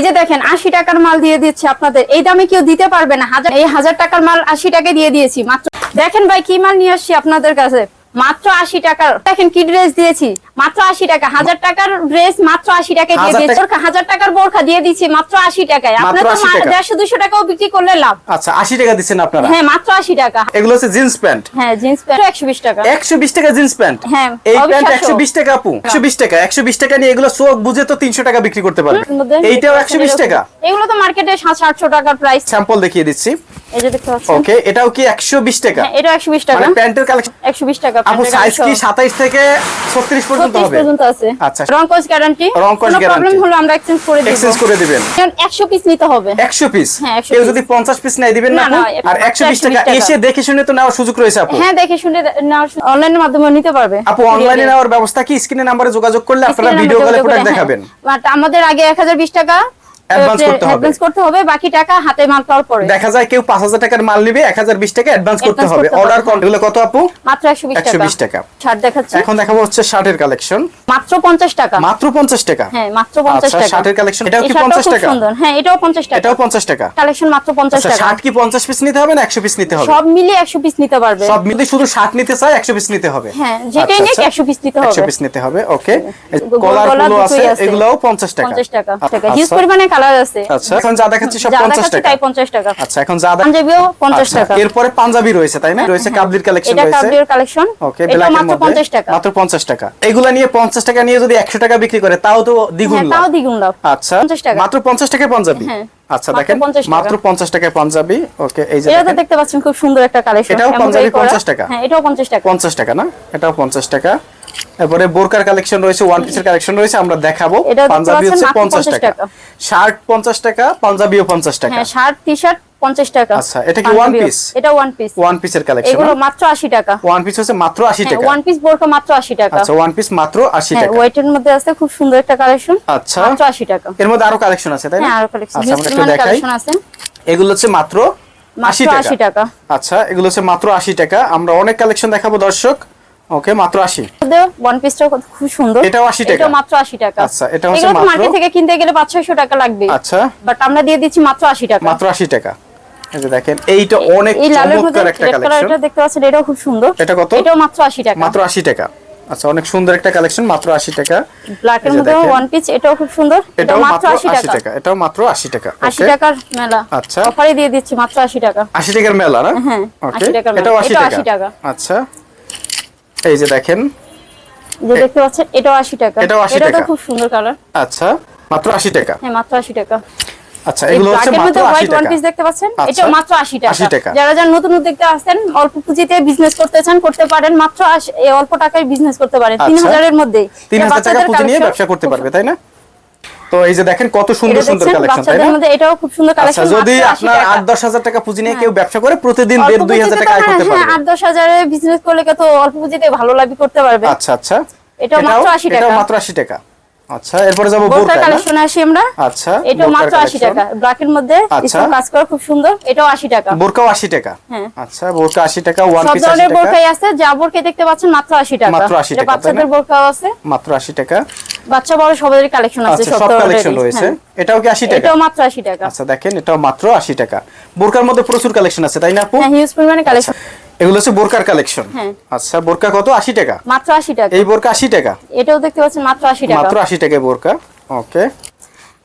এই যে দেখেন, আশি টাকার মাল দিয়ে দিচ্ছে আপনাদের। এই দামে কেউ দিতে পারবে না। হাজার এই হাজার টাকার মাল আশি টাকা দিয়ে দিয়েছি, মাত্র দেখেন ভাই, কি মাল নিয়ে আসছি আপনাদের কাছে। মাত্র আশি টাকার দেখেন কি ড্রেস দিয়েছি? মাত্র আশি টাকা। হাজার টাকার ড্রেস মাত্র আশি টাকায় দিয়ে দিয়েছি। হাজার টাকার বোরখা দিয়ে দিচ্ছি মাত্র আশি টাকায়। আপনার তো দেড়শো দুশো টাকাও বিক্রি করলে লাভ। আচ্ছা আশি টাকা দিচ্ছেন আপনারা? হ্যাঁ মাত্র আশি টাকা। এগুলো হচ্ছে জিন্স প্যান্ট হ্যাঁ জিন্স প্যান্ট একশো বিশ টাকা। একশো বিশ টাকা জিন্স প্যান্ট হ্যাঁ, এই প্যান্ট একশো বিশ টাকা আপু। একশো বিশ টাকা। একশো বিশ টাকা নিয়ে এগুলো চোখ বুঝে তো তিনশো টাকা বিক্রি করতে পারবে এইটাও একশো বিশ টাকা। এগুলো তো মার্কেটে সাতশো আটশো টাকার প্রাইস স্যাম্পল দেখিয়ে দিচ্ছি। এই যে দেখতে পাচ্ছেন? ওকে এটাও কি একশো বিশ টাকা? হ্যাঁ, এটা একশো বিশ টাকা। মানে প্যান্টের কালেকশন একশো বিশ টাকা আপু সাইজ কি কালেকশন। সাতাইশ থেকে ছত্রিশ পর্যন্ত 36 পর্যন্ত আছে। আচ্ছা। রং গ্যারান্টি রং কোনো প্রবলেম হলো আমরা এক্সচেঞ্জ করে দেব। এক্সচেঞ্জ করে দিবেন। 100 পিস নিতে হবে। একশো পিস হ্যাঁ, 100 কেউ যদি পঞ্চাশ পিস নেয় দিবেন না? আর 120 টাকা। এসে দেখে শুনে তো নেওয়ার সুযোগ রয়েছে আপু। হ্যাঁ দেখে শুনে অনলাইনের মাধ্যমে নিতে পারবে। আপু অনলাইনে নেওয়ার ব্যবস্থা কি? স্ক্রিনে নাম্বারে যোগাযোগ করলে আপনারা ভিডিও কলে প্রোডাক্ট দেখাবেন। আমাদের আগে 1020 টাকা Advance করতে হবে। অ্যাডভান্স করতে হবে বাকি টাকা হাতে মাল পাওয়ার পরে। দেখা যায় কেউ পাঁচ হাজার টাকার মাল নিবে এক হাজার বিশ টাকা অ্যাডভান্স করতে হবে। অর্ডার হ্যাঁ। কত আপু? মাত্র 120 টাকা। 120 টাকা। ছাড় দেখাচ্ছি। এখন দেখাবো হচ্ছে শার্টের কালেকশন মাত্র 50 টাকা। মাত্র পঞ্চাশ টাকা? হ্যাঁ মাত্র 50 আচ্ছা, টাকা। শার্টের collection, এটাও কি 50 টাকা? সুন্দর। হ্যাঁ এটাও 50 টাকা। এটাও পঞ্চাশ টাকা? কালেকশন মাত্র 50 আচ্ছা টাকা। শার্ট কি পঞ্চাশ পিস নিতে হবে না একশো পিস নিতে হবে? সব মিলিয়ে 100 পিস নিতে পারবে। সব মিলে শুধু শার্ট নিতে চাই একশো পিস নিতে হবে। হ্যাঁ, যেটাই নিক 100 piece নিতে হবে। একশো পিস নিতে হবে ওকে কলারগুলো আছে টাকা। 50 আচ্ছা, টাকা হিউজ পরিমাণে কালার আছে। আচ্ছা এখন যা দেখাচ্ছি সব যা পঞ্চাশ দেখাচ্ছি টাকা। তাই 50 টাকা। আচ্ছা এখন যা পাঞ্জাবিও 50 আচ্ছা, টাকা। এরপরে পাঞ্জাবি রয়েছে তাই না? রয়েছে কাবলির কালেকশন এটা কাবলির কালেকশন ওকে এটা ব্ল্যাকের মাত্র 50 টাকা। মাত্র 50 টাকা। এগুলা নিয়ে 50 টাকা নিয়ে যদি 100 টাকা বিক্রি করে তাও তো দ্বিগুণ হ্যাঁ লাভ। তাও দ্বিগুণ লাভ। আচ্ছা 50 টাকা। মাত্র 50 টাকায় পাঞ্জাবি? হ্যাঁ, আচ্ছা দেখেন 50। মাত্র 50 টাকায় পাঞ্জাবি। ওকে এই যে এটা দেখতে পাচ্ছেন খুব সুন্দর একটা কালেকশন এটাও পাঞ্জাবি 50 টাকা? হ্যাঁ এটাও 50 টাকা। 50 টাকা না? এটাও 50 টাকা। তারপরে বোরকার কালেকশন রয়েছে ওয়ান পিসের কালেকশন রয়েছে আমরা দেখাবো। পাঞ্জাবি হচ্ছে 50 50 টাকা। শার্ট 50 টাকা পাঞ্জাবিও 50 টাকা। হ্যাঁ শার্ট টি-শার্ট 50 টাকা। আচ্ছা, এটা কি পাঞ্জাবিও। piece? এটা ওয়ান পিস ওয়ান পিসের কালেকশন এগুলো মাত্র 80 টাকা। ওয়ান পিস হচ্ছে মাত্র 80 হ্যাঁ টাকা। ওয়ান পিস বোরকা মাত্র 80 টাকা। আচ্ছা ওয়ান পিস মাত্র 80 হ্যাঁ টাকা। ওয়েটের মধ্যে আছে খুব সুন্দর একটা কালেকশন আচ্ছা। মাত্র 80 টাকা। এর মধ্যে আরও কালেকশন আছে তাই না? হ্যাঁ আরও কালেকশন আচ্ছা আমরা একটু দেখাই। এগুলো হচ্ছে মাত্র মাত্র 80 80 টাকা টাকা। আচ্ছা এগুলো হচ্ছে মাত্র 80 টাকা। আমরা অনেক কালেকশন দেখাবো দর্শক। ওকে মাত্র 80 ওয়ান পিসটা খুব সুন্দর এটাও 80 টাকা? এটাও মাত্র 80 টাকা আচ্ছা, এটা হচ্ছে মাত্র- মার্কেট থেকে কিনতে গেলে 500 টাকা লাগবে আচ্ছা বাট আমরা দিয়ে দিচ্ছি মাত্র 80 টাকা মাত্র 80 টাকা এই যে দেখেন এইটা অনেক চমৎকার একটা কালেকশন কালারটা দেখতে পাচ্ছেন এটাও খুব সুন্দর এটা কত? এটাও মাত্র 80 টাকা মাত্র 80 টাকা আচ্ছা অনেক সুন্দর একটা কালেকশন মাত্র 80 টাকা ব্ল্যাক এর মধ্যে ওয়ান পিস এটাও খুব সুন্দর এটাও মাত্র 80 টাকা এটাও মাত্র 80 টাকা 80 টাকার মেলা আচ্ছা। অফারে দিয়ে দিচ্ছি মাত্র 80 টাকা 80 টাকার মেলা না হ্যাঁ, ওকে 80 টাকার মেলা। এটাও 80 এটাও টাকা 80 টাকা। আচ্ছা এই যে দেখেন যে দেখতে পাচ্ছেন এটাও 80 টাকা। এটাও 80 এটা তো টাকা। খুব সুন্দর কালার। আচ্ছা মাত্র 80 টাকা। হ্যাঁ মাত্র 80 টাকা। আচ্ছা এগুলো হচ্ছে মাত্র 80 টাকা। ওয়ান পিস দেখতে পাচ্ছেন? এটা মাত্র 80 টাকা। 80 টাকা। যারা যারা নতুন উদ্যোক্তা আছেন অল্প পুঁজিতে বিজনেস করতে চান করতে পারেন। মাত্র 80 এই অল্প টাকায় বিজনেস করতে পারেন। আচ্ছা। 3000 এর মধ্যে 3000 টাকা পুঁজি নিয়ে ব্যবসা করতে পারবে তাই না? তো এই যে দেখেন কত সুন্দর সুন্দর কালেকশন তাই না? এটাও খুব সুন্দর আচ্ছা কালেকশন যদি আপনার আট দশ হাজার টাকা পুঁজি নিয়ে কেউ ব্যবসা করে প্রতিদিন দেড় দুই হাজার টাকা আয় করতে হ্যাঁ পারবে। আট দশ হাজারে বিজনেস করলে কত অল্প পুঁজিতে ভালো লাভই করতে পারবে? আচ্ছা আচ্ছা। এটা মাত্র 80 টাকা। এটাও মাত্র 80 টাকা। আচ্ছা এরপরে যাব বোরকা? কালেকশনে আসি আমরা। আচ্ছা বোরকার মাত্র 80 টাকা। ব্ল্যাকের মধ্যে আচ্ছা। স্টোন কাজ করা খুব সুন্দর এটাও 80 টাকা। বোরকাও 80 টাকা? হ্যাঁ। আচ্ছা বোরকা 80 টাকা ওয়ান পিস 80 ধরনের বোরকাই আছে যা বোরকা দেখতে পাচ্ছেন মাত্র 80 টাকা। মাত্র 80 এটা টাকা, বাচ্চাদের বোরকাও আছে। মাত্র 80 টাকা। বাচ্চা বড় সবারই কালেকশন আছে আচ্ছা সব সব কালেকশন রয়েছে। হ্যাঁ। এটাও কি 80 টাকা? এটাও মাত্র 80 টাকা। আচ্ছা দেখেন এটাও মাত্র 80 টাকা। বোরকার মধ্যে প্রচুর কালেকশন আছে তাই না আপু? হ্যাঁ হিউজ পরিমাণে কালেকশন এগুলো হচ্ছে বোরকার কালেকশন। হ্যাঁ। আচ্ছা বোরকা কত? 80 টাকা। মাত্র 80 টাকা। এই বোরকা 80 টাকা? এটাও দেখতে পাচ্ছেন মাত্র 80 টাকা। মাত্র 80 টাকায় বোরকা। ওকে।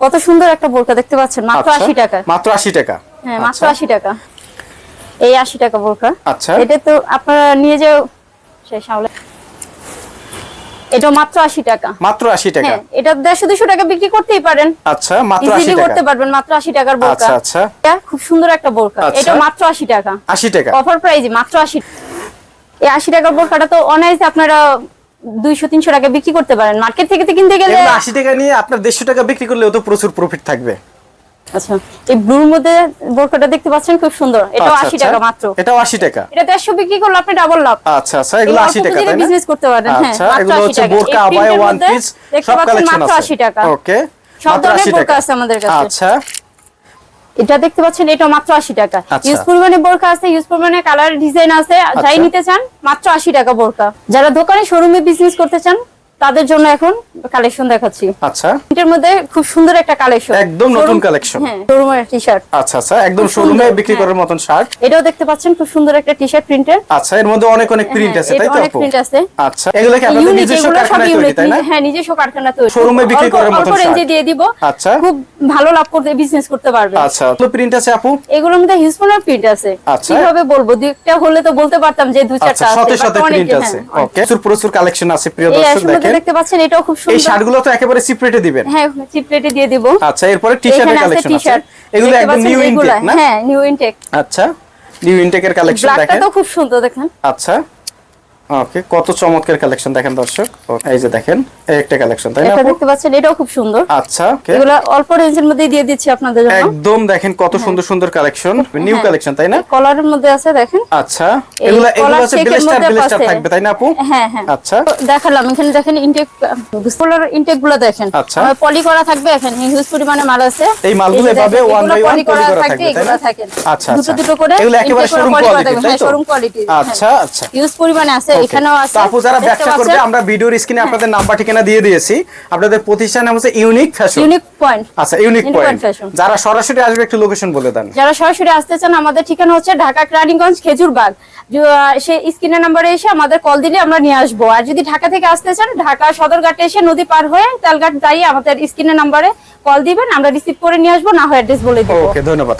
কত সুন্দর একটা বোরকা দেখতে পাচ্ছেন মাত্র আচ্ছা 80 টাকা। মাত্র 80 টাকা। হ্যাঁ মাত্র আচ্ছা। 80 টাকা। এই 80 টাকা বোরকা। আচ্ছা। এটা তো আপনারা নিয়ে যাও। সেই সামলে এটা মাত্র 80 টাকা। মাত্র 80 টাকা? হ্যাঁ এটা 150 200 টাকা বিক্রি করতেই পারেন। আচ্ছা মাত্র ইজিলি 80 করতে পারবেন মাত্র 80 টাকার বোরকা। আচ্ছা আচ্ছা। এটা খুব সুন্দর একটা বোরকা। আচ্ছা। এটা মাত্র 80 টাকা। 80 টাকা। অফার প্রাইজে মাত্র 80 এই 80 টাকার বোরকাটা তো অনায়াসে আপনারা 200 300 টাকা বিক্রি করতে পারেন। মার্কেট থেকে কিনতে গেলে 80 টাকা নিয়ে আপনার 150 টাকা বিক্রি করলেও তো প্রচুর প্রফিট থাকবে। আচ্ছা এই ব্লুর মধ্যে বোরকাটা দেখতে পাচ্ছেন? খুব সুন্দর। এটাও আচ্ছা, 80 আচ্ছা। টাকা মাত্র। এটাও 80 টাকা। এটা 150 বিক্রি করলে আপনি ডাবল লাভ। আচ্ছা আচ্ছা এগুলো 80 টাকা তাই না? বিজনেস করতে পারেন। হ্যাঁ আচ্ছা এগুলো হচ্ছে বোরকা এই ওয়ান পিস দেখতে সব পাচ্ছেন কালেকশন আছে। 80 টাকা। ওকে সব ধরনের বোরকা আছে আমাদের কাছে। আচ্ছা। এটা দেখতে পাচ্ছেন এটা মাত্র 80 টাকা। ইউজ পরিমাণে বোরকা আছে ইউজ পরিমাণে কালার ডিজাইন আছে। যাই। নিতে চান মাত্র 80 টাকা বোরকা যারা দোকানে শোরুমে বিজনেস করতে চান তাদের জন্য এখন কালেকশন দেখাচ্ছি। আচ্ছা। এটার মধ্যে খুব সুন্দর একটা কালেকশন একদম নতুন। হ্যাঁ শোরুমের টি শার্ট আচ্ছা আচ্ছা একদম শোরুমে বিক্রি হ্যাঁ। করার মতন শার্ট এটাও দেখতে পাচ্ছেন খুব সুন্দর একটা টি শার্ট প্রিন্টের আচ্ছা এর মধ্যে অনেক অনেক প্রিন্ট আছে তাই তো অনেক প্রিন্ট আছে। আচ্ছা এগুলো কি আপনাদের নিজস্ব কারখানায় তৈরি তাই না? হ্যাঁ নিজস্ব কারখানা তৈরি। শোরুমে বিক্রি করার মতন অল্প রেঞ্জে দিয়ে দিব। আচ্ছা। খুব ভালো লাভ করতে বিজনেস করতে পারবে। আচ্ছা তো প্রিন্ট আছে আপু? এগুলোর মধ্যে হিউজফোনের প্রিন্ট আছে। আচ্ছা। কীভাবে বলব? দুইটা হলে তো বলতে পারতাম যে দুই আচ্ছা চারটা আছে সাথে সাথে প্রিন্ট হ্যাঁ, আছে। ওকে প্রচুর প্রচুর কালেকশন আছে প্রিয় দর্শক দেখতে পাচ্ছেন এটাও খুব এই সুন্দর। শার্টগুলো তো একেবারে সিপ্রেটে দিবেন। হ্যাঁ চিপ রেটে দিয়ে দিব। আচ্ছা এরপরে টি শার্টের কালেকশন আছে এগুলো একদম নিউ ইনটেক না? হ্যাঁ নিউ ইনটেক আচ্ছা নিউ ইনটেকের কালেকশন ব্ল্যাকটা তো খুব সুন্দর দেখেন। আচ্ছা। ওকে কত চমৎকার কালেকশন দেখেন দর্শক। এই যে দেখেন একটা কালেকশন তাই না এটা দেখতে পাচ্ছেন এটাও খুব সুন্দর। আচ্ছা। এগুলো অল্প রেঞ্জের মধ্যে দিয়ে দিচ্ছি আপনাদের জন্য। একদম দেখেন কত সুন্দর সুন্দর কালেকশন নিউ হ্যাঁ। কালেকশন তাই না? কলারের মধ্যে আছে দেখেন। আচ্ছা এগুলো এগুলো আছে ব্লেস্টার ব্লেস্টার থাকবে তাই না আপু? হ্যাঁ হ্যাঁ। আচ্ছা। দেখালাম এখানে দেখেন ইনটেক কলার ইনটেকগুলো দেখেন। আচ্ছা। পলি করা থাকবে এখানে হিউজ পরিমাণে মাল আছে। এই মালগুলো এভাবে by one poly poly করা থাকবে এগুলো না? থাকে আচ্ছা, দুটো আচ্ছা। দুটো করে এগুলো একেবারে শোরুম কোয়ালিটি আচ্ছা আচ্ছা। হিউজ পরিমাণে আছে. এখানেও আছে। আপু যারা ব্যবসা করবে আমরা ভিডিওর স্ক্রিনে আপনাদের নাম্বার ঠিকানা দিয়ে দিয়েছি। আপনাদের প্রতিষ্ঠান নাম হচ্ছে ইউনিক ফ্যাশন ইউনিক পয়েন্ট আচ্ছা ইউনিক পয়েন্ট যারা সরাসরি আসবে একটু লোকেশন বলে দেন। যারা সরাসরি আসতে চান আমাদের ঠিকানা হচ্ছে ঢাকা রানীগঞ্জ খেজুরবাগ। সেই স্ক্রিনের নাম্বারে এসে আমাদের কল দিলে আমরা নিয়ে আসব। আর যদি ঢাকা থেকে আসতে চান ঢাকা সদরঘাটে এসে নদী পার হয়ে তালঘাট দাঁড়িয়ে আমাদের স্ক্রিনের নাম্বারে কল দিবেন আমরা রিসিভ করে নিয়ে আসব না হয় অ্যাড্রেস বলে দেবো। ওকে ধন্যবাদ।